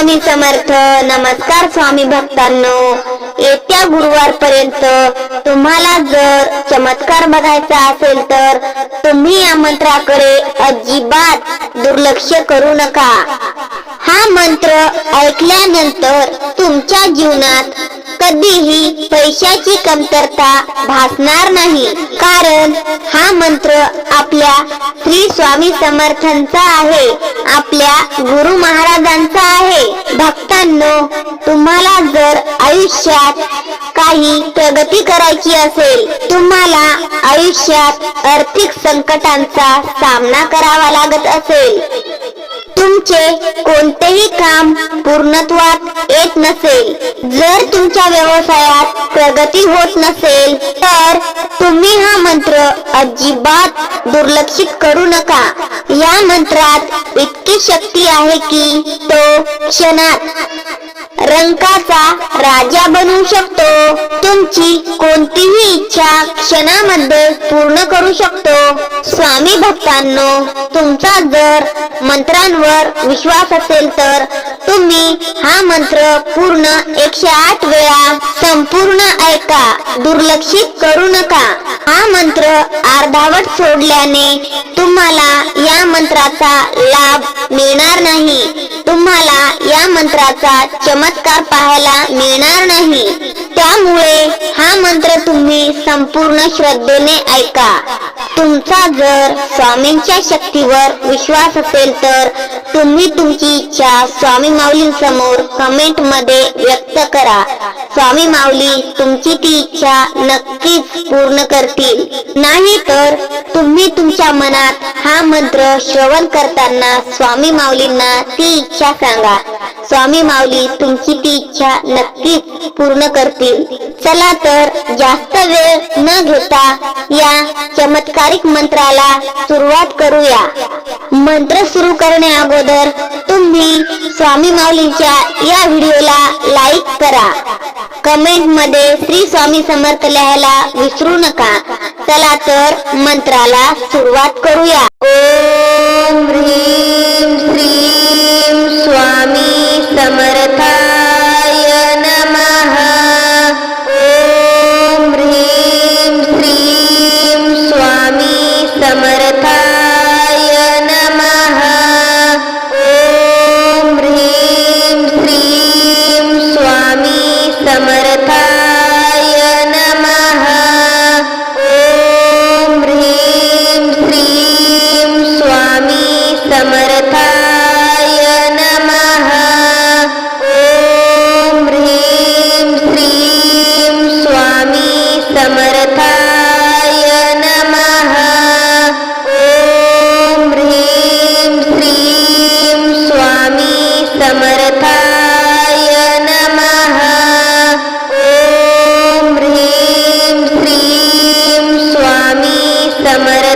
स्वामी समर्थ नमस्कार स्वामी भक्तांनो. येत्या गुरुवार पर्यंत तुम्हाला जर चमत्कार बघायचा असेल तर तुम्ही या मंत्राकडे अजिबात दुर्लक्ष करू नका. हा मंत्र ऐकल्यानंतर तुमच्या जीवनात कधीही पैशाची कमतरता भासणार नाही. कारण हा मंत्र आपल्या श्री स्वामी समर्थांचा आहे. आपल्या गुरु महाराजांचा भक्तांनो तुम्हाला जर आयुष्यात काही प्रगती करायची असेल तुम्हाला आयुष्यात आर्थिक संकटांचा सामना करावा लागत असेल. तुमचे कोणतेही काम पूर्णत्वात येत नसेल. जर तुमच्या व्यवसायात प्रगती होत नसेल तर तुम्ही हा मंत्र अजिबात दुर्लक्षित करू नका. या मंत्रात इतकी शक्ती आहे की तो क्षणात रंकाचा राजा बनवू शकतो. तुमची कोणतीही इच्छा क्षणामध्ये पूर्ण करू शकतो. स्वामी भक्तांनो तुमचा जर मंत्रांवर विश्वास असेल तर तुम्ही हा मंत्र पूर्ण एकशे आठ वेळा संपूर्ण ऐका. दुर्लक्षित करू नका. हा मंत्र अर्धावट सोडल्याने तुम्हाला या मंत्राचा लाभ मिळणार नाही. तुम्हाला या मंत्राचा चमत्कार पाहायला मिळणार नाही. त्यामुळे हा मंत्र तुम्ही संपूर्ण श्रद्धेने ऐका. तुमचा जर स्वामींच्या शक्तीवर विश्वास असेल तर तुम्ही तुमची इच्छा स्वामी माऊलींसमोर कमेंटमध्ये व्यक्त करा. स्वामी माऊली तुमची ती इच्छा नक्कीच पूर्ण करतील. नाही तर तुम्ही तुमच्या मनात हा मंत्र श्रवण करताना स्वामी माऊलींना ती इच्छा सांगा. स्वामी माऊली तुमची ती इच्छा नक्कीच पूर्ण करतील. चला तर जास्त वेळ न घेता या चमत्कारिक मंत्राला सुरुवात करूया. मंत्र सुरू करण्या अगोदर तुम्ही स्वामी माऊलींच्या या व्हिडिओला लाईक करा. कमेंटमध्ये श्री स्वामी समर्थ लिहायला विसरू नका. चला तर मंत्राला सुरुवात करूया. ओम समर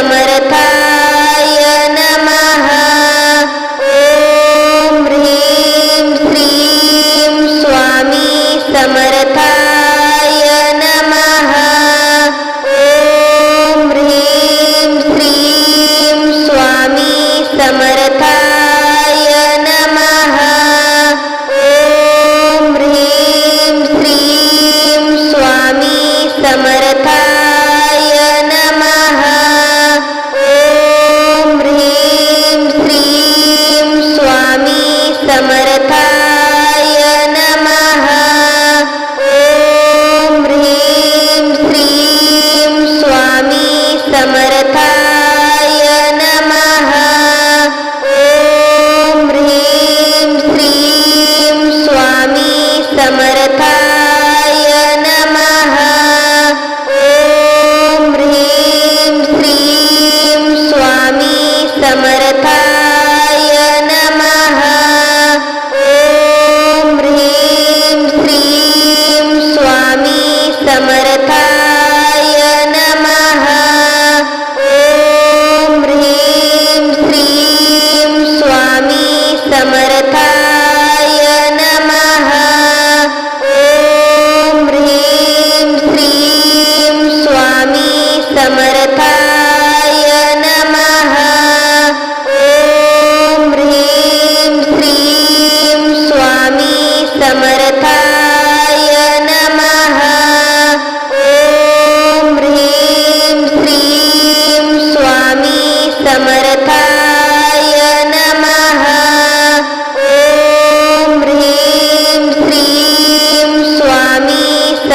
அமர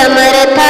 আমার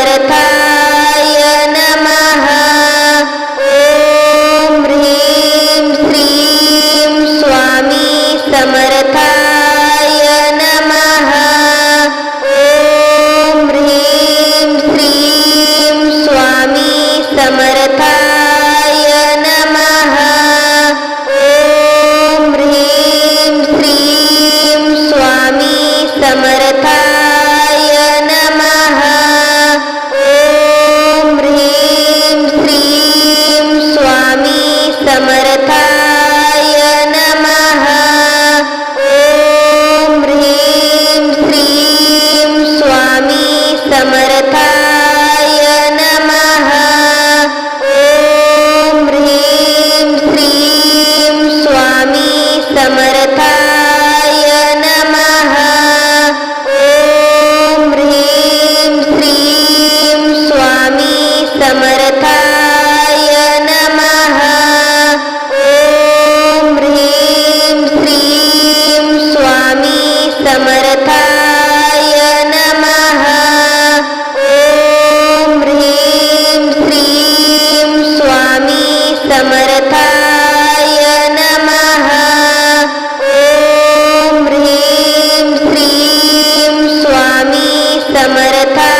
করে পা समर्था